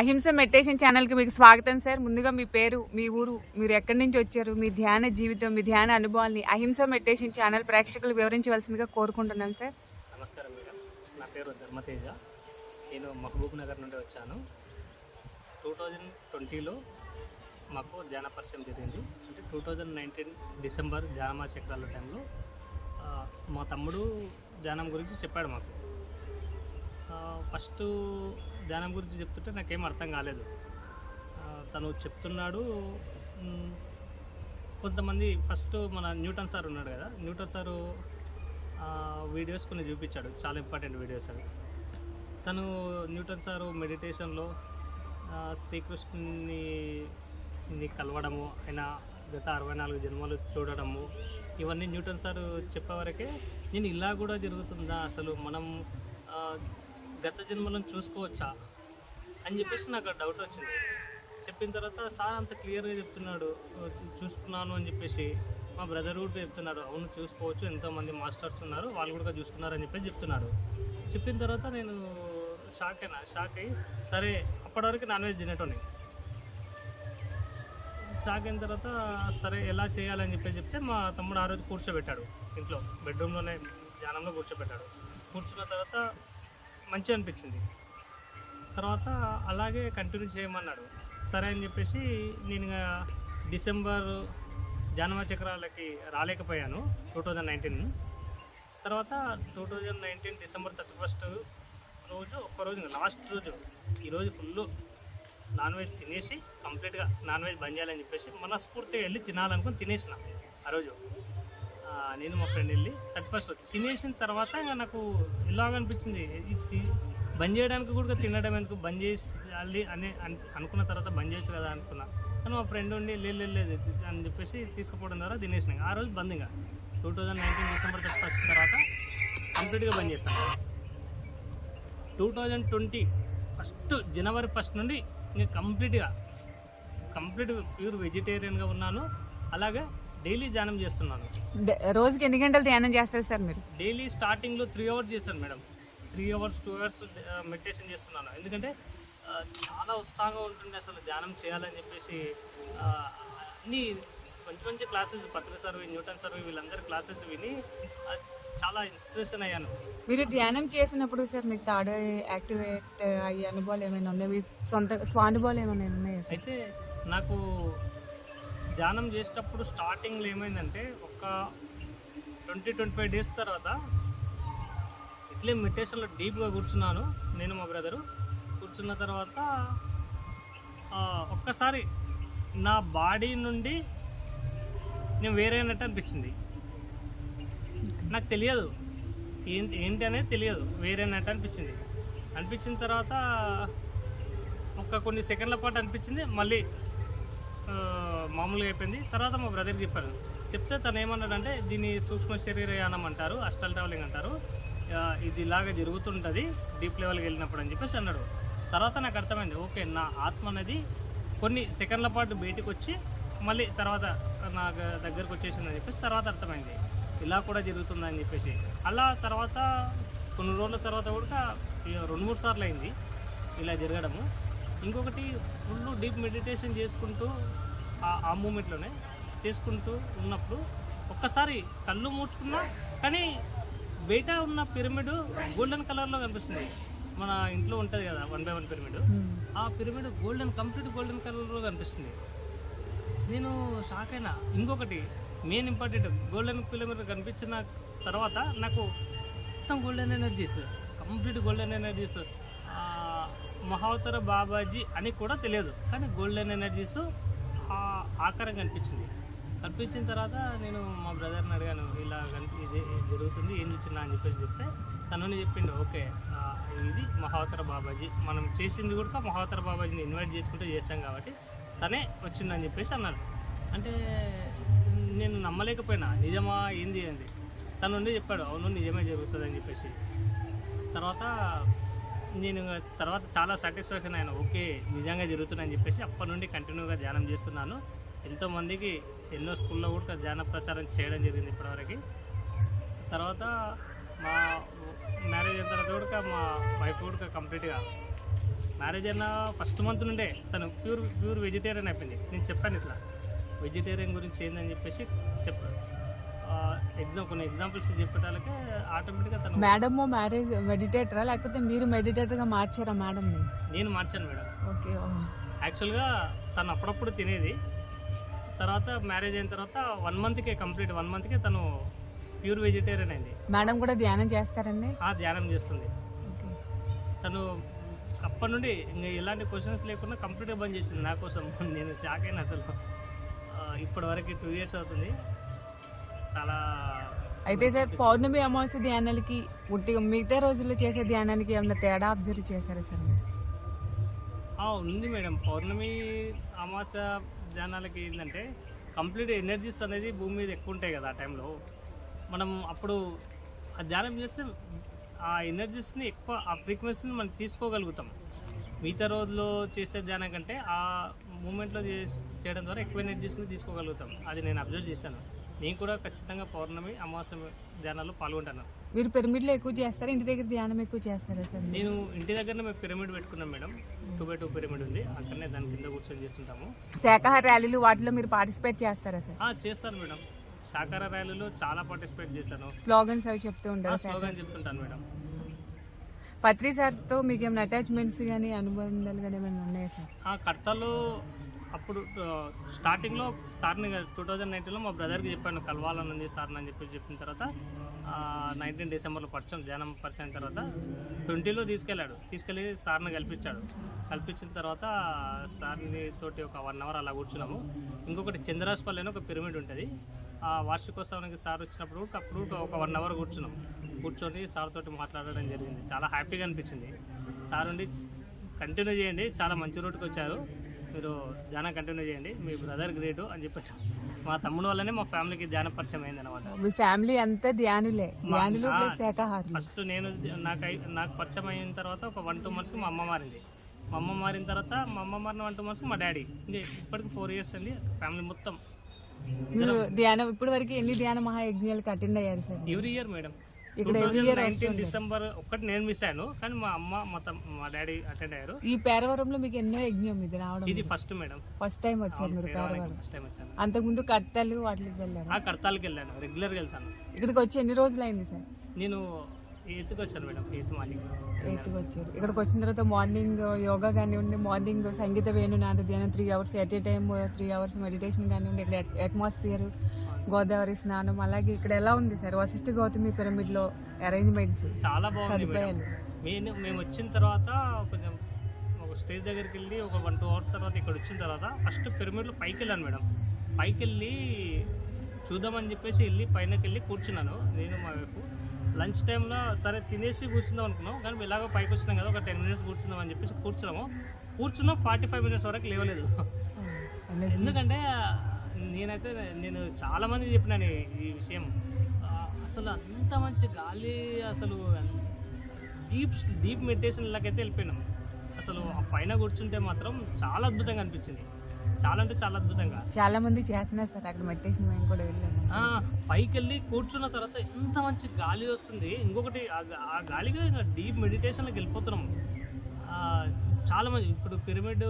అహింస మెడిటేషన్ ఛానల్కి మీకు స్వాగతం సార్. ముందుగా మీ పేరు మీ ఊరు మీరు ఎక్కడి నుంచి వచ్చారు మీ ధ్యాన జీవితం మీ ధ్యాన అనుభవాల్ని అహింస మెడిటేషన్ ఛానల్ ప్రేక్షకులు వివరించవలసిందిగా కోరుకుంటున్నాను సార్. నమస్కారం మేడం. నా పేరు ధర్మతేజ. నేను మహబూబ్ నగర్ నుండి వచ్చాను. టూ థౌజండ్ ట్వంటీలో మాకు ధ్యాన పరిచయం జరిగింది. అంటే టూ థౌజండ్ నైన్టీన్ డిసెంబర్ ధ్యానమా చక్రాల టైంలో మా తమ్ముడు ధ్యానం గురించి చెప్పాడు మాకు. ఫస్ట్ ధ్యానం గురించి చెప్తుంటే నాకేం అర్థం కాలేదు. తను చెప్తున్నాడు కొంతమంది ఫస్ట్ మన న్యూటన్ సార్ ఉన్నాడు కదా న్యూటన్ సారు వీడియోస్ కొన్ని చూపించాడు చాలా ఇంపార్టెంట్ వీడియోస్ అవి. తను న్యూటన్ సారు మెడిటేషన్లో శ్రీకృష్ణుని కలవడము ఆయన గత అరవై నాలుగు జన్మలు చూడడము ఇవన్నీ న్యూటన్ సారు చెప్పేవరకే నేను ఇలా కూడా జరుగుతుందా అసలు? మనం గత జన్మలను చూసుకోవచ్చా? అని చెప్పేసి నాకు డౌట్ వచ్చింది. చెప్పిన తర్వాత సార్ అంత క్లియర్గా చెప్తున్నాడు. చూసుకున్నాను అని చెప్పేసి మా బ్రదర్ కూడా చెప్తున్నాడు. అవును చూసుకోవచ్చు. ఎంతోమంది మాస్టర్స్ ఉన్నారు. వాళ్ళు కూడా చూసుకున్నారు అని చెప్పేసి చెప్తున్నాడు. చెప్పిన తర్వాత నేను షాక్ అయినా షాక్ అయ్యి సరే అప్పటివరకు నాన్ వెజ్ తినేటోని షాక్ అయిన తర్వాత సరే ఎలా చేయాలని చెప్పి చెప్తే మా తమ్ముడు ఆ రోజు కూర్చోబెట్టాడు ఇంట్లో. బెడ్రూమ్లోనే ధ్యానంలో కూర్చోబెట్టాడు. కూర్చున్న తర్వాత మంచిగా అనిపించింది. తర్వాత అలాగే కంటిన్యూ చేయమన్నాడు. సరే అని చెప్పేసి నేను ఇంకా డిసెంబర్ జానవ చక్రాలకి రాలేకపోయాను టూ థౌజండ్ నైన్టీన్. తర్వాత two thousand nineteen December thirty first రోజు ఒక్కరోజు లాస్ట్ రోజు. ఈరోజు ఫుల్ నాన్ వెజ్ తినేసి కంప్లీట్గా నాన్ వెజ్ బంద్ చేయాలని చెప్పేసి మనస్ఫూర్తిగా వెళ్ళి తినాలనుకుని తినేసిన ఆ రోజు. నేను మా ఫ్రెండ్ వెళ్ళి థర్టీ ఫస్ట్ తినేసిన తర్వాత ఇంకా నాకు ఇలాగ అనిపించింది బంద్ చేయడానికి కూడా తినడం ఎందుకు? బంద్ చేసి అని అని అనుకున్న తర్వాత బంద్ చేసి కదా అనుకున్నా. కానీ మా ఫ్రెండ్ ఉండి లేదు లేదు అని చెప్పేసి తీసుకుపోవడం ద్వారా తినేసిన ఆ రోజు బంద్ ఇంకా. Two thousand nineteen December thirty first తర్వాత కంప్లీట్గా బంద్ చేశాను టూ థౌజండ్ ట్వంటీ ఫస్ట్ జనవరి ఫస్ట్ నుండి ఇంకా కంప్లీట్గా కంప్లీట్ ప్యూర్ వెజిటేరియన్గా ఉన్నాను. అలాగే డైలీ ధ్యానం చేస్తున్నాను రోజుకి ఎన్ని గంటలు ధ్యానం చేస్తారు సార్ మీరు? డైలీ స్టార్టింగ్లో త్రీ అవర్స్ చేశాను madam. Three hours two hours meditation చేస్తున్నాను ఎందుకంటే చాలా ఉత్సాహంగా ఉంటుంది అసలు ధ్యానం చేయాలని చెప్పేసి అన్ని మంచి మంచి క్లాసెస్ పత్రి సర్వి న్యూటన్ సర్వి వీళ్ళందరి క్లాసెస్ విని చాలా ఇన్స్పిరేషన్ అయ్యాను. మీరు ధ్యానం చేసినప్పుడు సార్ మీకు థర్డ్ యాక్టివేట్ అయ్యే అనుభవాలు ఏమైనా ఉన్నాయి? సొంత స్వానుభవాలు ఏమైనా ఉన్నాయా అయితే నాకు ధ్యానం చేసేటప్పుడు స్టార్టింగ్లో ఏమైందంటే ఒక ట్వంటీ ట్వంటీ ఫైవ్ డేస్ తర్వాత ఇట్లే మెడిటేషన్లో డీప్గా కూర్చున్నాను నేను మా బ్రదరు కూర్చున్న తర్వాత ఒక్కసారి నా బాడీ నుండి నేను వేరైనట్టు అనిపించింది. నాకు తెలియదు. ఏంటి ఏంటి అనేది తెలియదు. వేరైనట్టు అనిపించింది. అనిపించిన తర్వాత ఒక కొన్ని సెకండ్ల పాటు అనిపించింది. మళ్ళీ మామూలుగా అయిపోయింది. తర్వాత మా బ్రదర్ చెప్పారు చెప్తే తను ఏమన్నాడంటే దీన్ని సూక్ష్మ శరీరయానం అంటారు అస్టల్ ట్రావెలింగ్ అంటారు. ఇది ఇలాగా జరుగుతుంటుంది డీప్ లెవెల్కి వెళ్ళినప్పుడు అని చెప్పేసి అన్నాడు. తర్వాత నాకు అర్థమైంది ఓకే నా ఆత్మ అనేది కొన్ని సెకండ్ల పాటు బయటకు వచ్చి మళ్ళీ తర్వాత నాకు దగ్గరకు వచ్చేసిందని చెప్పేసి తర్వాత అర్థమైంది. ఇలా కూడా జరుగుతుందని చెప్పేసి. అలా తర్వాత కొన్ని రోజుల తర్వాత కూడా ఇక రెండు మూడు సార్లు అయింది ఇలా జరగడము. ఇంకొకటి ఫుల్ డీప్ మెడిటేషన్ చేసుకుంటూ ఆ- ఆ మూమెంట్లోనే చేసుకుంటూ ఉన్నప్పుడు ఒక్కసారి కళ్ళు మూర్చుకున్నా కానీ బయట ఉన్న పిరమిడ్ గోల్డెన్ కలర్లో కనిపిస్తుంది. మన ఇంట్లో ఉంటుంది కదా వన్ బై వన్ పిరమిడ్. ఆ పిరమిడ్ గోల్డెన్ కంప్లీట్ గోల్డెన్ కలర్లో కనిపిస్తుంది. నేను షాక్ అయినా. ఇంకొకటి మెయిన్ ఇంపార్టెంట్ గోల్డెన్ పిరమిడ్ కనిపించిన తర్వాత నాకు మొత్తం golden energies complete golden energies Mahavatar Babaji అని కూడా తెలియదు. కానీ గోల్డెన్ ఎనర్జీస్ ఆకారం కనిపించింది. కనిపించిన తర్వాత నేను మా బ్రదర్ని అడిగాను ఇలా కనిపి ఇది జరుగుతుంది ఏం చిన్న అని చెప్పేసి చెప్తే తనని చెప్పిండు ఓకే ఇది మహావతర బాబాజీ మనం చేసింది కూడా మహావతర బాబాజీని ఇన్వైట్ చేసుకుంటూ చేస్తాం కాబట్టి తనే వచ్చిందని చెప్పేసి అన్నాడు. అంటే నేను నమ్మలేకపోయినా నిజమా ఏంది ఏంది తను ఉండి చెప్పాడు అవును నిజమే జరుగుతుంది అని చెప్పేసి. తర్వాత నేను తర్వాత చాలా సాటిస్ఫాక్షన్ అయినా ఓకే నిజంగా జరుగుతుందని చెప్పేసి అప్పటి నుండి కంటిన్యూగా ధ్యానం చేస్తున్నాను. ఎంతోమందికి ఎన్నో స్కూల్లో కూడా ధ్యాన ప్రచారం చేయడం జరిగింది ఇప్పటివరకు. తర్వాత మా మ్యారేజ్ అయిన తర్వాత కూడా మా వైఫ్ కూడా కంప్లీట్గా మ్యారేజ్ అయిన ఫస్ట్ మంత్ నుండే తను ప్యూర్ ప్యూర్ వెజిటేరియన్ అయిపోయింది. నేను చెప్పాను ఇట్లా. వెజిటేరియన్ గురించి ఏందని చెప్పేసి చెప్పాను. ఎగ్జామ్ కొన్ని ఎగ్జాంపుల్స్ చెప్పేటాలకే ఆటోమేటిక్గా తను మేడమ్ మ్యారేజ్ మెడిటేటరా? లేకపోతే మీరు మెడిటేటర్గా మార్చారా మేడంని? నేను మార్చాను మేడం. ఓకే యాక్చువల్గా తను అప్పుడప్పుడు తినేది. తర్వాత మ్యారేజ్ అయిన తర్వాత వన్ మంత్కే కంప్లీట్ వన్ మంత్కే తను ప్యూర్ వెజిటేరియన్ అయింది. మేడం కూడా ధ్యానం చేస్తారండి? ఆ ధ్యానం చేస్తుంది. ఓకే. తను అప్పటి నుండి ఇంకా ఎలాంటి క్వశ్చన్స్ లేకుండా కంప్లీట్గా బంద్ చేసింది నా కోసం. నేను షాక్ అయినా అసలు. ఆ, ఇప్పటి వరకు టూ ఇయర్స్ అవుతుంది. చాలా అయితే సార్ పౌర్ణమి అమావాస్య ధ్యానాలకి ఉట్టి మిగతా రోజుల్లో చేసే ధ్యానానికి ఏమైనా తేడా అబ్జర్వ్ చేశారా సార్ ఉంది మేడం. పౌర్ణమి అమావాస్య ధ్యానాలకి ఏంటంటే కంప్లీట్ ఎనర్జీస్ అనేది భూమి మీద ఎక్కువ ఉంటాయి కదా ఆ టైంలో. మనం అప్పుడు ఆ ధ్యానం చేస్తే ఆ ఎనర్జీస్ని ఎక్కువ ఆ ఫ్రీక్వెన్సీని మనం తీసుకోగలుగుతాం. మిగతా రోజులో చేసే ధ్యానం కంటే ఆ మూమెంట్లో చేయడం ద్వారా ఎక్కువ ఎనర్జీస్ని తీసుకోగలుగుతాం. అది నేను అబ్జర్వ్ చేశాను. నేను కూడా ఖచ్చితంగా పౌర్ణమి అమావాస్య ధ్యానాల్లో పాల్గొంటాను. మీరు పిరమిడ్లో ఎక్కువ చేస్తారా? ఇంటి దగ్గర ధ్యానం ఎక్కువ చేస్తారా సార్? నేను ఇంటి దగ్గరనే మేము పిరమిడ్ పెట్టుకున్నాం madam. Two by two pyramid ఉంది. అక్కడనే దాని కింద కూర్చొని చేస్తుంటాము. శాకాహార ర్యాలీలు వాటిలో మీరు పార్టిసిపేట్ చేస్తారా సార్? చేస్తాను మేడం. శాకార ర్యాలీలో చాలా పార్టిసిపేట్ చేశాను. స్లోగన్స్ అవి చెప్తూ ఉంటారు స్లోగన్ చెప్తుంటాను మేడం. పత్రి సార్తో మీకు ఏమైనా అటాచ్మెంట్స్ కానీ అనుబంధాలు కానీ ఏమైనా ఉన్నాయా సార్? ఆ కడతలో అప్పుడు స్టార్టింగ్లో సార్ని టూ థౌజండ్ నైన్టీన్లో మా బ్రదర్కి చెప్పాను కలవాలని సార్ సార్ని అని చెప్పి చెప్పిన తర్వాత నైన్టీన్ డిసెంబర్లో పరిచయం ధ్యానం పరిచయం అయిన తర్వాత ట్వంటీలో తీసుకెళ్ళాడు. తీసుకెళ్ళి సార్ని కల్పించాడు. కల్పించిన తర్వాత సార్ని తోటి ఒక వన్ అవర్ అలా కూర్చున్నాము. ఇంకొకటి చంద్రాస్పల్లి ఒక పిరమిడ్ ఉంటుంది. ఆ వార్షికోత్సవానికి సార్ వచ్చినప్పుడు అప్పుడు ఒక వన్ అవర్ కూర్చున్నాం. కూర్చొని సార్ తోటి మాట్లాడడం జరిగింది. చాలా హ్యాపీగా అనిపించింది. సార్ ఉండి కంటిన్యూ చేయండి. చాలా మంచి రూట్కి వచ్చారు. మీరు ధ్యానం కంటిన్యూ చేయండి. మీ బ్రదర్ గ్రేటు అని చెప్పారు మా తమ్ముడు వల్లనే మా ఫ్యామిలీకి ధ్యాన పరిచయం అయింది అనమాట మీ ఫ్యామిలీ అంతా ధ్యానులే. ధ్యానులు ఫస్ట్ నేను నాకు నాకు పరిచయం అయిన తర్వాత ఒక వన్ టూ మంత్స్కి మా అమ్మ మారింది. మా అమ్మ మారిన తర్వాత మా అమ్మ మారిన వన్ టూ మంత్స్కి మా డాడీ ఇంకా ఇప్పటికి ఫోర్ ఇయర్స్ అండి ఫ్యామిలీ మొత్తం. మీరు ధ్యానం ఇప్పటి వరకు ఎన్ని ధ్యాన మహాయజ్ఞాలకు అటెండ్ అయ్యారు సార్? ఎవ్రీ ఇయర్ మేడం ఇక్కడ నైన్టీన్ డిసెంబర్ ఒక్కటి నేను మిస్ అయ్యాను కానీ మా అమ్మ మా తమ్- మా డాడీ అటెండ్ అయ్యారు. ఈ పేరవరంలో మీకు ఎన్నో యజ్ఞం ఇది రావడం ఇది ఫస్ట్ మేడం ఫస్ట్ టైం వచ్చారు మీరు పేరవరం ఫస్ట్ టైం వచ్చాను. అంతకుముందు కట్టలు వాటికి వెళ్ళారు? ఆ కడతాలకి వెళ్ళాను రెగ్యులర్గా వెళ్తాను. ఇక్కడికి వచ్చి ఎన్ని రోజులు అయింది సార్? నేను వచ్చాను మేడం ఎత్తు మార్నింగ్ ఎత్తుకు వచ్చారు. ఇక్కడికి వచ్చిన తర్వాత మార్నింగ్ యోగా కానివ్వండి మార్నింగ్ సంగీత వేణునాథ ధ్యానం three hours at a time three hours meditation కానివ్వండి ఇక్కడ అట్మాస్ఫియర్ గోదావరి స్నానం అలాగే ఇక్కడ ఎలా ఉంది సార్? వశిష్ఠ గౌతమి పిరమిడ్లో అరేంజ్మెంట్స్ చాలా బాగుంది సదుపాయాలు? మేము మేము వచ్చిన తర్వాత కొంచెం ఒక స్టేజ్ దగ్గరికి వెళ్ళి ఒక వన్ టూ అవర్స్ తర్వాత ఇక్కడ వచ్చిన తర్వాత ఫస్ట్ పిరమిడ్లో పైకి వెళ్ళాను మేడం. పైకి వెళ్ళి చూద్దామని చెప్పేసి వెళ్ళి పైనకి వెళ్ళి కూర్చున్నాను నేను మా వైపు లంచ్ టైంలో సరే తినేసి కూర్చుందాం అనుకున్నాం కానీ ఎలాగో పైకి వచ్చినాం కదా ఒక టెన్ మినిట్స్ కూర్చుందాం అని చెప్పేసి కూర్చున్నాము. కూర్చున్నాం ఫార్టీ ఫైవ్ మినిట్స్ వరకు లేవలేదు. ఎనర్జీ ఎందుకంటే నేనైతే నేను చాలా మందికి చెప్పినాను ఈ- విషయం. అసలు అంత మంచి గాలి అసలు డీప్ డీప్ మెడిటేషన్ లాగైతే వెళ్ళిపోయినాం. అసలు ఆ పైన కూర్చుంటే మాత్రం చాలా అద్భుతంగా అనిపించింది. చాలా అంటే చాలా అద్భుతంగా. చాలా మంది చేస్తున్నారు సార్ అక్కడ మెడిటేషన్ మేము కూడా వెళ్ళాము. పైకి వెళ్ళి కూర్చున్న తర్వాత ఎంత మంచి గాలి వస్తుంది. ఇంకొకటి ఆ గాలిగా డీప్ మెడిటేషన్లోకి వెళ్ళిపోతున్నాం. చాలా మంది ఇప్పుడు పిరమిడ్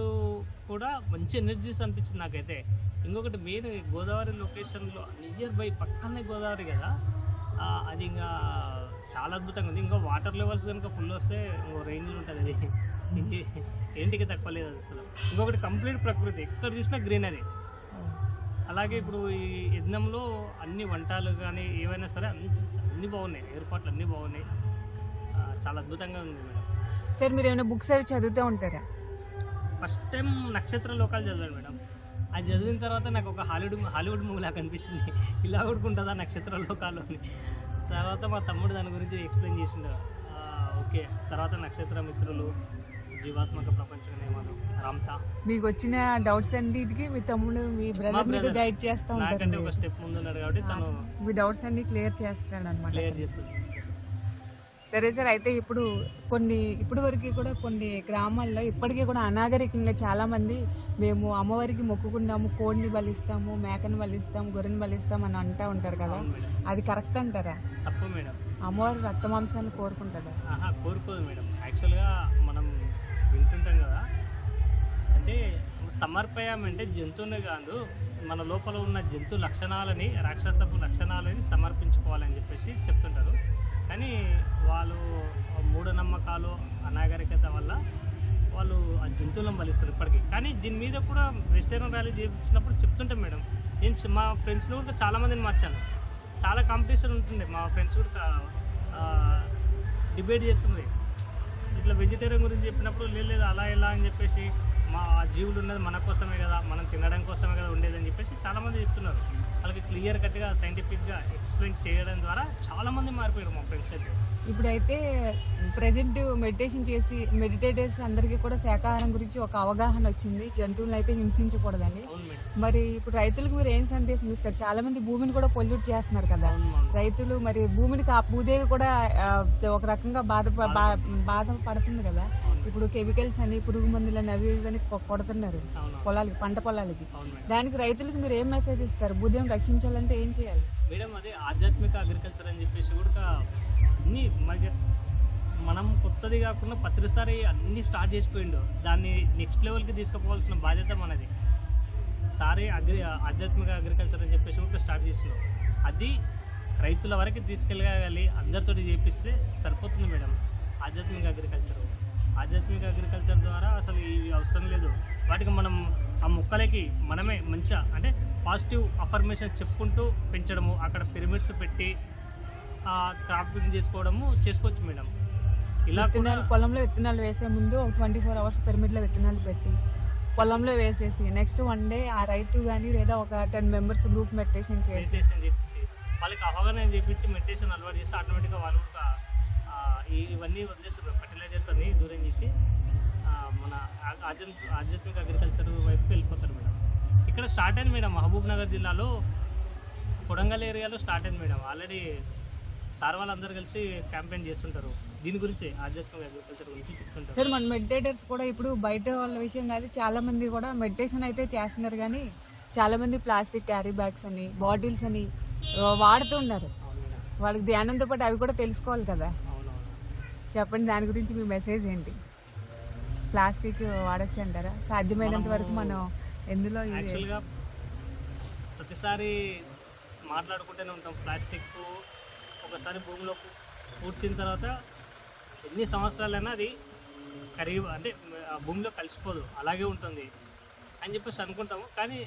కూడా మంచి ఎనర్జీస్ అనిపించింది నాకైతే. ఇంకొకటి మెయిన్ గోదావరి లొకేషన్లో నియర్ బై పక్కనే గోదావరి కదా. అది ఇంకా చాలా అద్భుతంగా ఉంది. ఇంకా వాటర్ లెవెల్స్ కనుక ఫుల్ వస్తే ఇంకో రేంజ్లో ఉంటుంది అది. ఏంటికి తక్కువ లేదు అసలు. ఇంకొకటి కంప్లీట్ ప్రకృతి. ఎక్కడ చూసినా గ్రీనరీ అలాగే ఇప్పుడు ఈ యజ్ఞంలో అన్ని వంటలు కానీ ఏవైనా సరే అన్ని అన్ని బాగున్నాయి. ఏర్పాట్లు అన్నీ బాగున్నాయి. చాలా అద్భుతంగా ఉంది మేడం. సార్ మీరు ఏమైనా బుక్స్ అవి చదువుతూ ఉంటారా? ఫస్ట్ టైం నక్షత్ర లోకాలు చదివాను మేడం. అది చదివిన తర్వాత నాకు ఒక హాలీవుడ్ హాలీవుడ్ మూవీ లాగా అనిపించింది. ఇలా కొడుకుంటుందా నక్షత్ర లోకాలు అని తర్వాత మా తమ్ముడు దాని గురించి ఎక్స్ప్లెయిన్ చేసిండు. ఓకే తర్వాత నక్షత్ర మిత్రులు జీవాత్మక ప్రపంచ నియమాలు రామ్తా. మీకు వచ్చిన డౌట్స్ అన్నిటికీ మీ తమ్ముడు మీ బ్రదర్ మీకు. గైడ్ చేస్తూ ఉంటారు. ఒక స్టెప్ ముందు ఉన్నాడు కాబట్టి తను మీ డౌట్స్ అన్ని క్లియర్ చేస్తాడు అనమాట క్లియర్ చేస్తుంది. సరే సార్. అయితే ఇప్పుడు కొన్ని ఇప్పటి వరకు కూడా కొన్ని గ్రామాల్లో ఇప్పటికీ కూడా అనాగరికంగా చాలా మంది మేము అమ్మవారికి మొక్కుకున్నాము కోడిని బలిస్తాము మేకను బలిస్తాము గొర్రెని బలిస్తాము అని అంటూ ఉంటారు కదా. అది కరెక్ట్ అంటారా? తప్పు మేడం. అమ్మవారు రక్త మాంసాలను కోరుకుంటుందా కోరుకోదు మేడం. యాక్చువల్గా మనం వింటుంటాం కదా. సమర్పయామంటే జంతువుని కాదు మన లోపల ఉన్న జంతు లక్షణాలని రాక్షసపు లక్షణాలని సమర్పించుకోవాలని చెప్పేసి చెప్తుంటారు. కానీ వాళ్ళు మూఢనమ్మకాలు అనాగరికత వల్ల వాళ్ళు ఆ జంతువులను బలిస్తారు ఇప్పటికీ. కానీ దీని మీద కూడా వెజిటేరియన్ ర్యాలీ చేయించినప్పుడు చెప్తుంటాం మేడం నేను మా ఫ్రెండ్స్ని కూడా చాలామందిని మార్చాను. చాలా కాంపిటీషన్ ఉంటుండే మా ఫ్రెండ్స్ కూడా డిబేట్ చేస్తుంది ఇట్లా వెజిటేరియన్ గురించి చెప్పినప్పుడు లేదు లేదు అలా ఎలా అని చెప్పేసి మా జీవులు ఉన్నది మన కోసమే కదా మనం తినడం కోసమే కదా ఉండేది అని చెప్పేసి చాలామంది చెప్తున్నారు. వాళ్ళకి క్లియర్ కట్గా సైంటిఫిక్గా ఎక్స్ప్లెయిన్ చేయడం ద్వారా చాలామంది మారిపోయారు మా ఫ్రెండ్స్ అయితే. ఇప్పుడైతే ప్రజెంట్ మెడిటేషన్ చేసి మెడిటేటర్స్ అందరికీ కూడా శాకాహారం గురించి ఒక అవగాహన వచ్చింది. జంతువులను అయితే మేడం. మరి ఇప్పుడు రైతులకు మీరు ఏం సందేశం ఇస్తారు? చాలా మంది భూమిని కూడా పొల్యూట్ చేస్తున్నారు కదా. రైతులు మరి భూమిని భూదేవి కూడా ఒక రకంగా బాధ బా- బాధపడుతుంది కదా. ఇప్పుడు కెమికల్స్ అని పురుగు మందులని అవి ఇవి అని కొడుతున్నారు. పొలాలకి పంట పొలాలకి. దానికి రైతులకు మీరు ఏం మెసేజ్ ఇస్తారు? భూదేవిని రక్షించాలంటే ఏం చేయాలి? మేడం అదే ఆధ్యాత్మిక అగ్రికల్చర్ అని చెప్పేసి కూడా అన్ని మనం కొత్తది కాకుండా ప్రతిసారి అన్ని స్టార్ట్ చేసిపోయిండు. దాన్ని నెక్స్ట్ లెవెల్కి తీసుకుపోవాల్సిన బాధ్యత మనది. సారీ అగ్రి ఆధ్యాత్మిక అగ్రికల్చర్ అని చెప్పేసి కూడా స్టార్ట్ చేసినాం. అది రైతుల వరకు తీసుకెళ్ళగాలి అందరితో చేపిస్తే సరిపోతుంది మేడం. ఆధ్యాత్మిక అగ్రికల్చర్ ఆధ్యాత్మిక అగ్రికల్చర్ ద్వారా అసలు ఇవి అవసరం లేదు. వాటికి మనం ఆ మొక్కలకి మనమే మంచిగా అంటే పాజిటివ్ అఫర్మేషన్స్ చెప్పుకుంటూ పెంచడము అక్కడ పిరమిడ్స్ పెట్టి ఆ క్రాఫ్టింగ్ చేసుకోవడము చేసుకోవచ్చు మేడం. ఇలా విత్తనాలు పొలంలో విత్తనాలు వేసే ముందు ఒక ట్వంటీ ఫోర్ అవర్స్ పిరమిడ్లో విత్తనాలు పెట్టి పొలంలో వేసేసి నెక్స్ట్ వన్ డే ఆ రైతు కానీ లేదా ఒక టెన్ మెంబర్స్ గ్రూప్ మెడిటేషన్ చేసి వాళ్ళకి అవగాహన చేపించి మెడిటేషన్ అలవాటు చేస్తే ఆటోమేటిక్గా వాళ్ళు ఇవన్నీ వదిలేస్తారు ఫర్టిలైజర్స్ అన్ని దూరం చేసి మన ఆధ్యాత్మిక అగ్రికల్చర్ వైపుకి వెళ్ళిపోతారు మేడం. ఇక్కడ స్టార్ట్ అయింది మేడం మహబూబ్ నగర్ జిల్లాలో కొడంగల్ ఏరియాలో స్టార్ట్ అయింది మేడం. ఆల్రెడీ సార్ వాళ్ళందరూ కలిసి క్యాంపెయిన్ చేస్తుంటారు. దీని గురించి ఆధ్యాత్మిక అగ్రికల్చర్ గురించి చెప్తుంటారు. సార్ మన మెడిటేటర్స్ కూడా ఇప్పుడు బయట వాళ్ళ విషయం కాదు చాలా మంది కూడా మెడిటేషన్ అయితే చేస్తున్నారు కానీ చాలా మంది ప్లాస్టిక్ క్యారీ బ్యాగ్స్ అని బాటిల్స్ అని వాడుతున్నారు వాళ్ళకి ధ్యానంతో పాటు అవి కూడా తెలుసుకోవాలి కదా. చెప్పండి దాని గురించి మీ మెసేజ్ ఏంటి? ప్లాస్టిక్ వాడచ్చు అంటారా సాధ్యమైనంత వరకు మనం ఎందులో యాక్చువల్గా ప్రతిసారి మాట్లాడుకుంటూనే ఉంటాం ప్లాస్టిక్. ఒకసారి భూమిలో పూడ్చిన తర్వాత ఎన్ని సంవత్సరాలైనా అది కరిగి అంటే ఆ భూమిలో కలిసిపోదు అలాగే ఉంటుంది అని చెప్పేసి అనుకుంటాము. కానీ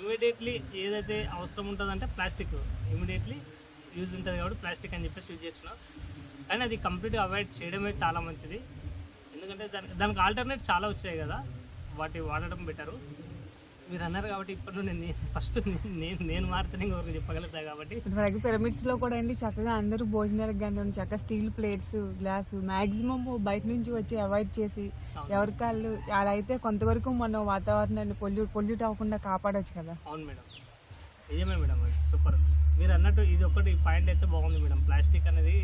ఇమీడియట్లీ ఏదైతే అవసరం ఉంటుందంటే ప్లాస్టిక్. ఇమీడియట్లీ యూజ్ ఉంటుంది కాబట్టి ప్లాస్టిక్ అని చెప్పేసి యూజ్ చేస్తున్నాం కానీ అది కంప్లీట్గా అవాయిడ్ చేయడమే చాలా మంచిది. ఎందుకంటే దానికి దానికి ఆల్టర్నేట్ చాలా వచ్చాయి కదా. వాటి వాడడం బెటరు మీరు అన్నారు కాబట్టి ఇప్పటి నుండి నేను ఫస్ట్ నేను నేను మారుతాను ఇంకొకరికి చెప్పగలుగుతా కాబట్టి. ఇప్పుడు పిరమిడ్స్లో కూడా అండి చక్కగా అందరూ భోజనాలకు కానీ చక్కగా స్టీల్ ప్లేట్స్ గ్లాసు మాక్సిమం బయట నుంచి వచ్చి అవాయిడ్ చేసి ఎవరి కాళ్ళు అలా అయితే కొంతవరకు మనం వాతావరణాన్ని పొల్యూట్ పొల్యూట్ అవ్వకుండా కాపాడొచ్చు కదా. అవును మేడం. నిజమే మేడం సూపర్ మీరు అన్నట్టు ఇది ఒకటి పాయింట్ అయితే బాగుంది మేడం. ప్లాస్టిక్ అనేది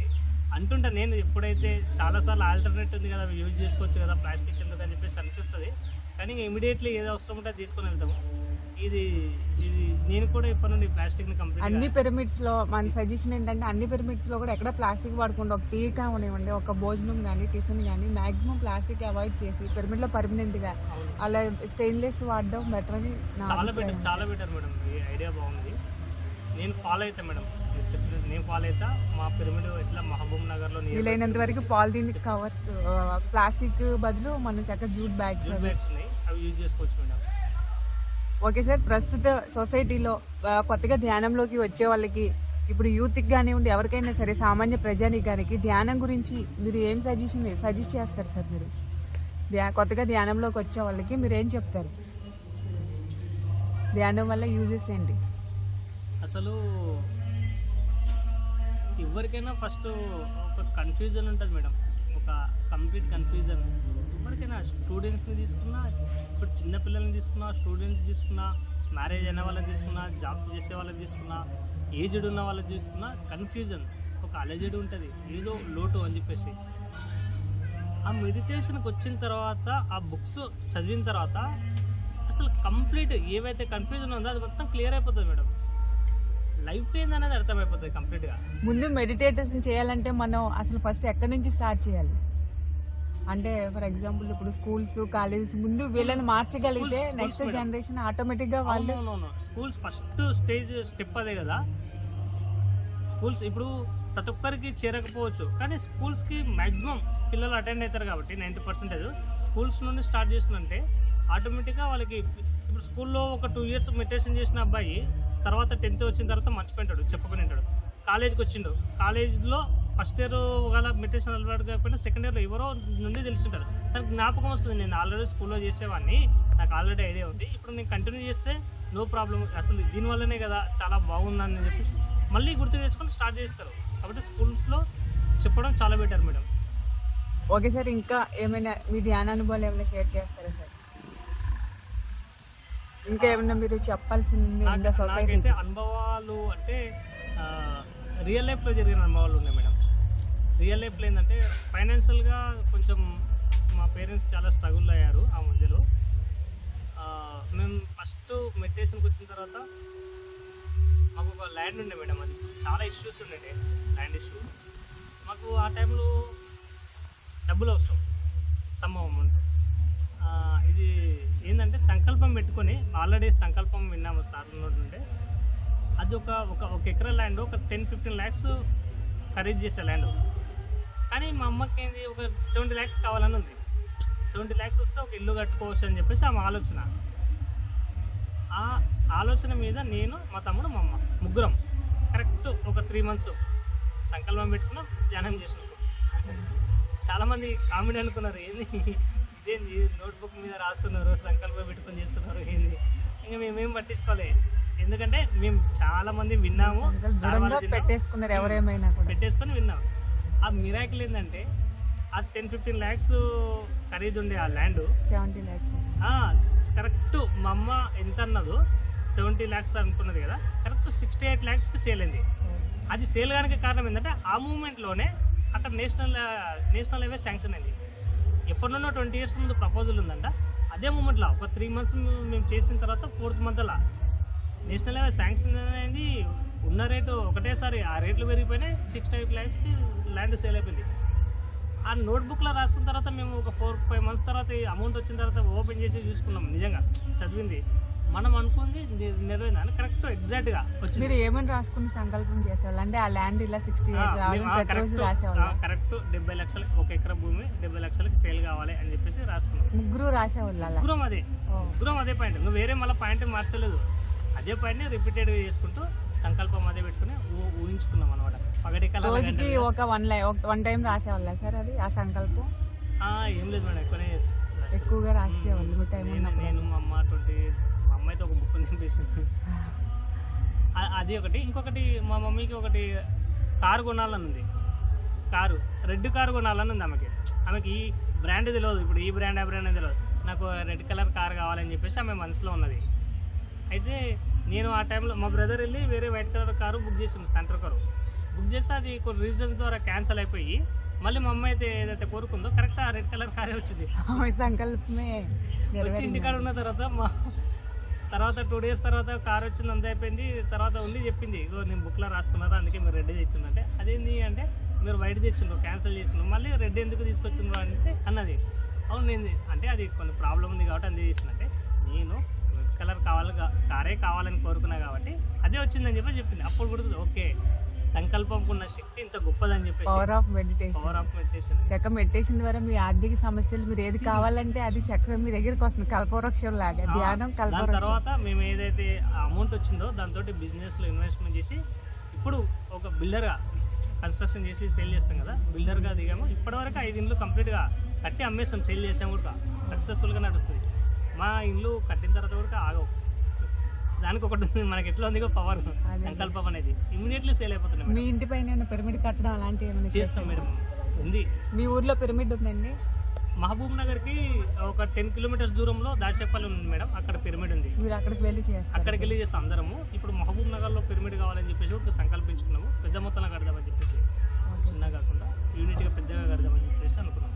అంటుంటా నేను ఎప్పుడైతే చాలాసార్లు ఆల్టర్నేట్ ఉంది కదా యూజ్ చేసుకోవచ్చు కదా ప్లాస్టిక్ ఎందుకు అని చెప్పేసి అనిపిస్తుంది. కానీ ఇమీడియట్లీ ఏదో అవసరం ఉంటే తీసుకొని వెళ్తాము. ఇది ఇది నేను కూడా ఇప్పటి నుండి ప్లాస్టిక్ని కంప్లీట్ అన్ని పిరమిడ్స్లో మన సజెషన్ ఏంటంటే అన్ని పిరమిడ్స్లో కూడా ఎక్కడ ప్లాస్టిక్ వాడకుండా ఒక టీ కావనివ్వండి ఒక భోజనం కానీ టిఫిన్ కానీ మాక్సిమం ప్లాస్టిక్ అవాయిడ్ చేసి పిరమిడ్లో పర్మనెంట్గా అలా స్టెయిన్లెస్ వాడడం బెటర్ అని నా చాలా. బెటర్ చాలా బెటర్ మేడం. ఐడియా బాగుంది. నేను ఫాలో అవుతా మేడం మీరు చెప్పినట్టు నేను ఫాలో అవుతా మా పిరమిడ్ ఇట్లా మహబూబ్ నగర్లో వీలైనంత వరకు పాలిథిన్ కవర్స్ ప్లాస్టిక్ బదులు మనం చక్కగా జూట్ బ్యాగ్స్ జూట్ బ్యాగ్స్ ఉన్నాయి అవి యూజ్ చేసుకోవచ్చు మేడం. ఓకే సార్ ప్రస్తుత సొసైటీలో కొత్తగా ధ్యానంలోకి వచ్చే వాళ్ళకి ఇప్పుడు యూత్కి కానివ్వండి ఎవరికైనా సరే సామాన్య ప్రజానీకానికి ధ్యానం గురించి మీరు ఏం సజెషన్ సజెస్ట్ చేస్తారు సార్ మీరు? కొత్తగా ధ్యానంలోకి వచ్చే వాళ్ళకి మీరు ఏం చెప్తారు? ధ్యానం వల్ల యూజెస్ ఏంటి? అసలు ఎవరికైనా ఫస్ట్ ఒక కన్ఫ్యూజన్ ఉంటుంది మేడం. ఒక కంప్లీట్ కన్ఫ్యూజన్ ఎవరికైనా స్టూడెంట్స్ని తీసుకున్నా ఇప్పుడు చిన్నపిల్లల్ని తీసుకున్నా స్టూడెంట్స్ తీసుకున్నా మ్యారేజ్ అయిన వాళ్ళని తీసుకున్నా జాబ్ చేసే వాళ్ళని తీసుకున్నా ఏజ్డ్ ఉన్న వాళ్ళని తీసుకున్నా కన్ఫ్యూజన్ ఒక అలజడి ఉంటుంది. ఏదో లోటు అని చెప్పేసి. ఆ మెడిటేషన్కి వచ్చిన తర్వాత ఆ బుక్స్ చదివిన తర్వాత అసలు కంప్లీట్ ఏవైతే కన్ఫ్యూజన్ ఉందో అది మొత్తం క్లియర్ అయిపోతుంది మేడం. లైఫ్ ఏందనేది అర్థమైపోతుంది కంప్లీట్గా. ముందు మెడిటేషన్ చేయాలంటే మనం అసలు ఫస్ట్ ఎక్కడి నుంచి స్టార్ట్ చేయాలి? అంటే ఫర్ ఎగ్జాంపుల్ ఇప్పుడు స్కూల్స్ కాలేజెస్ ముందు వీళ్ళని మార్చగలిగితే నెక్స్ట్. జనరేషన్ ఆటోమేటిక్గా వాళ్ళు స్కూల్స్ ఫస్ట్ స్టేజ్ స్టెప్ అదే కదా. స్కూల్స్ ఇప్పుడు ప్రతి ఒక్కరికి చేరకపోవచ్చు కానీ స్కూల్స్కి మ్యాక్సిమం పిల్లలు అటెండ్ అవుతారు కాబట్టి నైంటీ పర్సెంటేజ్. స్కూల్స్ నుండి స్టార్ట్ చేస్తుందంటే ఆటోమేటిక్గా వాళ్ళకి ఇప్పుడు స్కూల్లో ఒక టూ ఇయర్స్ మెడిటేషన్ చేసిన అబ్బాయి తర్వాత టెన్త్ వచ్చిన తర్వాత మర్చిపోయింటాడు చెప్పుకుని ఉంటాడు కాలేజ్కి వచ్చిండు. కాలేజ్లో ఫస్ట్ ఇయర్ ఒకవేళ మెట్రిషన్ అలవాటు కాకపోయినా సెకండ్ ఇయర్లో ఎవరో నుండి తెలుసుంటారు. తనకు జ్ఞాపకం వస్తుంది నేను ఆల్రెడీ స్కూల్లో చేసేవాడిని నాకు ఆల్రెడీ ఐడియా ఉంది. ఇప్పుడు నేను కంటిన్యూ చేస్తే నో ప్రాబ్లం అసలు దీనివల్లనే కదా చాలా బాగుందని చెప్పి మళ్ళీ గుర్తు చేసుకొని స్టార్ట్ చేస్తారు. కాబట్టి స్కూల్స్లో చెప్పడం చాలా బెటర్ మేడం. ఓకే సార్ ఇంకా ఏమైనా మీ ధ్యాన అనుభవాలు ఏమైనా షేర్ చేస్తారా సార్? ఇంకా ఏమైనా మీరు చెప్పాల్సింది ఉందా సొసైటీ అనుభవాలు అంటే రియల్ లైఫ్లో జరిగిన అనుభవాలు ఉన్నాయి మేడం. రియల్ లైఫ్లో ఏంటంటే ఫైనాన్షియల్గా కొంచెం మా పేరెంట్స్ చాలా స్ట్రగుల్ అయ్యారు ఆ మధ్యలో. మేము ఫస్ట్ మెడిటేషన్కి వచ్చిన తర్వాత మాకు ఒక ల్యాండ్ ఉండే మేడం అది. చాలా ఇష్యూస్ ఉండే ల్యాండ్ ఇష్యూ మాకు ఆ టైంలో డబ్బులు అవసరం. అమౌంట్ ఆ, ఇది ఏంటంటే సంకల్పం పెట్టుకొని ఆల్రెడీ సంకల్పం విన్నాము సార్ నుండి అది ఒక ఒక ఒక ఎకరా ల్యాండ్ ఒక టెన్ ఫిఫ్టీన్ ల్యాక్స్ ఖరీదు చేసే ల్యాండ్. కానీ మా అమ్మకి ఏంది ఒక సెవెంటీ ల్యాక్స్ కావాలని ఉంది. సెవెంటీ ల్యాక్స్ వస్తే ఒక ఇల్లు కట్టుకోవచ్చు అని చెప్పేసి ఆమె ఆలోచన. ఆ ఆలోచన మీద నేను మా తమ్ముడు మా అమ్మ ముగ్గురం కరెక్ట్ ఒక త్రీ మంత్స్ సంకల్పం పెట్టుకున్నాం ధ్యానం చేసుకుంటాం చాలామంది కామెడీ అనుకున్నారు ఏంది ఇదేంది నోట్బుక్ మీద రాస్తున్నారు సంకల్పం పెట్టుకొని చేస్తున్నారు ఏంది? ఇంకా మేమేం పట్టించుకోలే. ఎందుకంటే మేము చాలా మంది విన్నాము. పెట్టేసుకున్నారు ఎవరేమైనా పెట్టేసుకొని విన్నాం. ఆ మిరాకిల్ ఏంటంటే ఆ టెన్ ఫిఫ్టీన్ ల్యాక్స్ ఖరీదు ఉండే ఆ ల్యాండ్ సెవెంటీ ల్యాక్స్ కరెక్ట్ మా అమ్మ ఎంత అన్నదో సెవెంటీ ల్యాక్స్ అనుకున్నది కదా కరెక్ట్ సిక్స్టీ ఎయిట్ ల్యాక్స్కి సేల్ అయింది. అది సేల్ కానికి కారణం ఏంటంటే ఆ మూమెంట్లోనే అక్కడ నేషనల్ నేషనల్ హైవే శాంక్షన్ అయింది. ఎప్పటి ట్వంటీ ఇయర్స్ ముందు ప్రపోజల్ ఉందంట. అదే మూమెంట్లో ఒక త్రీ మంత్స్ మేము చేసిన తర్వాత ఫోర్త్ మంత్లో నేషనల్ హైవే శాంక్షన్ అనేది ఉన్న రేటు ఒకటేసారి ఆ రేట్లు పెరిగిపోయినాయి. సిక్స్ టైప్ ల్యాండ్స్కి ల్యాండ్ సేల్ అయిపోయింది. ఆ నోట్బుక్లో రాసుకున్న తర్వాత మేము ఒక ఫోర్ ఫైవ్ మంత్స్ తర్వాత అమౌంట్ వచ్చిన తర్వాత ఓపెన్ చేసి చూసుకున్నాం. నిజంగా చదివింది. మనం అనుకుంది నెరవేరింది అని కరెక్ట్ ఎగ్జాక్ట్గా వచ్చింది. మీరు ఏమని రాసుకుని సంకల్పం చేసేవాళ్ళు? అంటే ఆ ల్యాండ్ ఇలా సిక్స్టీ కరెక్ట్ డెబ్బై లక్షలకి ఒక ఎకరా భూమి డెబ్బై లక్షలకి సేల్ కావాలి అని చెప్పేసి రాసుకున్నాం. ముగ్గురు రాసేవాళ్ళు ముగ్గురం అదే. ముగ్గురం అదే పాయింట్ నువ్వు వేరే మళ్ళీ పాయింట్ మార్చలేదు. అదే పాయింట్ని రిపీటెడ్గా చేసుకుంటూ సంకల్పం అదే పెట్టుకుని ఊహించుకున్నాం అనమాట పగటి కళ రోజుకి ఒక వన్ లై వన్ టైం రాసేవాళ్ళ సార్ అది ఆ సంకల్పం? ఏం లేదు మేడం ఎక్కువనే. ఎక్కువగా రాసేవాళ్ళు టైం నేను మా అమ్మ ట్వంటీ అయితే ఒక బుక్ నింపేసింది అ- అది ఒకటి. ఇంకొకటి మా మమ్మీకి ఒకటి కారు కొనాలని ఉంది. కారు. రెడ్ కారు కొనాలని ఉంది ఆమెకి. ఆమెకి ఈ బ్రాండ్ తెలియదు ఇప్పుడు ఈ బ్రాండ్ ఆ బ్రాండ్ తెలియదు నాకు రెడ్ కలర్ కార్ కావాలని చెప్పేసి ఆమె మనసులో ఉన్నది. అయితే నేను ఆ టైంలో మా బ్రదర్ వెళ్ళి వేరే వైట్ కలర్ కారు బుక్ చేసింది సెంటర్ కారు. బుక్ చేస్తే అది కొన్ని రీజన్స్ ద్వారా క్యాన్సిల్ అయిపోయి మళ్ళీ మా అమ్మ అయితే ఏదైతే కోరుకుందో కరెక్ట్ ఆ రెడ్ కలర్ కారే వచ్చింది. సంకల్పమే వచ్చి ఇంటికాడ ఉన్న తర్వాత మా తర్వాత టూ డేస్ తర్వాత కార్ వచ్చింది అంత అయిపోయింది. తర్వాత ఉండి చెప్పింది ఇగో నేను బుక్లో రాసుకున్నారా? అందుకే మీరు రెడీ తెచ్చిందంటే అదేంది అంటే మీరు వైట్ తెచ్చిండ్రు క్యాన్సిల్ చేసిండ్రు. మళ్ళీ రెడ్ ఎందుకు తీసుకొచ్చిండ్రు? అంటే అన్నది. అవును నేను అంటే అది కొన్ని ప్రాబ్లం ఉంది కాబట్టి అందుకే చేసిందంటే నేను రెడ్ కలర్ కావాలి కారే కావాలని కోరుకున్నా కాబట్టి అదే వచ్చిందని చెప్పి చెప్పింది. అప్పుడు గుర్తుంది ఓకే సంకల్పంకు ఉన్న శక్తి ఇంత గొప్పదని చెప్పేసి power of meditation power of meditation చక్క మెడిటేషన్ ద్వారా మీ ఆర్థిక సమస్యలు మీరు ఏది కావాలంటే అది చక్కగా మీ దగ్గరికి వస్తుంది. కల్పవృక్షం లాగా ధ్యానం దాని తర్వాత మేము ఏదైతే అమౌంట్ వచ్చిందో దాంతో బిజినెస్లో ఇన్వెస్ట్మెంట్ చేసి ఇప్పుడు ఒక బిల్డర్గా కన్స్ట్రక్షన్ చేసి సేల్ చేస్తాం కదా బిల్డర్గా దిగాము. ఇప్పటివరకు ఐదు ఇండ్లు కంప్లీట్గా కట్టి అమ్మేస్తాం సేల్ చేసాం కూడా. సక్సెస్ఫుల్గా నడుస్తుంది. మా ఇల్లు కట్టిన తర్వాత కూడా ఆగవు. దానికి ఒకటి ఉంది మనకి ఎట్లా ఉంది పవర్ సంకల్పం అనేది. ఇమీడియట్లీ సేల్ అయిపోతున్నాం మీ ఇంటి పైన పిరమిడ్ కట్టడం అలాంటివి ఏమైనా చేస్తాం మేడం. ఉంది. మీ ఊర్లో పిరమిడ్ ఉందండి? మహబూబ్ నగర్కి ఒక టెన్ కిలోమీటర్స్ దూరంలో దాచేపల్లి ఉంది మేడం. అక్కడ పిరమిడ్ ఉంది. మీరు అక్కడికి వెళ్ళి చేస్తారు? అక్కడికి వెళ్ళి చేస్తాం అందరము. ఇప్పుడు మహబూబ్ నగర్లో పిరమిడ్ కావాలని చెప్పేసి ఒక సంకల్పించుకున్నాము. పెద్ద మొత్తంలో కడదామని చెప్పేసి. చిన్నగా కాకుండా యూనిట్గా పెద్దగా కడదామని చెప్పేసి అనుకున్నాము.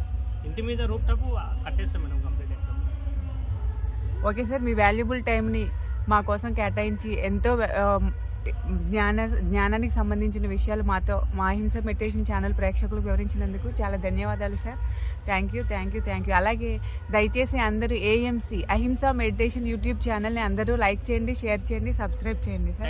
ఇంటి మీద రూప్ టాప్ కట్టేస్తాం మేడం ఓకే సార్ మీ వాల్యుబుల్ టైంని మా కోసం కేటాయించి ఎంతో జ్ఞాన జ్ఞానానికి సంబంధించిన విషయాలు మాతో మా అహింస మెడిటేషన్ ఛానల్ ప్రేక్షకులకు వివరించినందుకు చాలా ధన్యవాదాలు sir. Thank you thank you thank you అలాగే దయచేసి అందరూ ఏఎంసీ అహింస మెడిటేషన్ యూట్యూబ్ ఛానల్ని అందరూ లైక్ చేయండి షేర్ చేయండి సబ్స్క్రైబ్ చేయండి సార్.